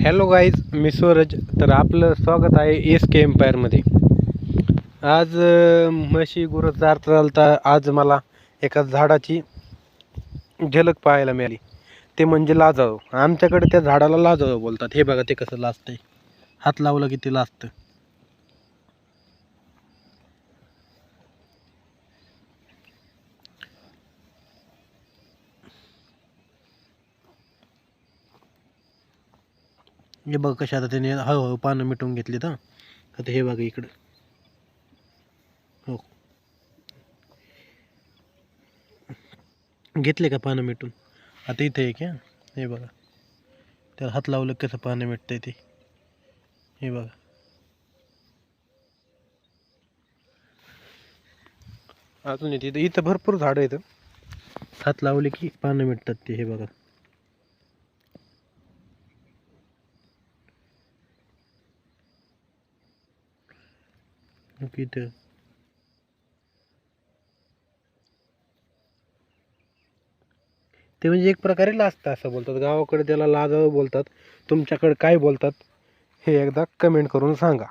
Hello guys मी सूरज तर आपलं स्वागत आहे एस के एम्पायरमध्ये आज म्हशी गुरं चारता चालता आज मला एका झाडाची झलक पाहायला मिळाली. ते म्हणजे लाजाळू आमच्याकडे त्या झाडाला लाजाळू बोलतात. हे बघा ते कसं लाजतंय. हात लावलं की ते लाजतं. हे बघ कशा आता त्याने हळूहळू पानं मिटवून घेतली तर आता हे बघा इकडं. हो. घेतले का पानं मिटून? आता इथे एक आहे हे बघा. त्याला हात लावलं कसं पानं मिटतंय ते. हे बघा. अजून येते इथं इथं भरपूर झाडं आहेत हात लावले की पानं मिटतात ते हे बघा. मग ते म्हणजे एक प्रकारे लाजतं असं बोलतात. गावाकडे त्याला लाजाळू बोलतात तुमच्याकडे काय बोलतात हे एकदा कमेंट करून सांगा.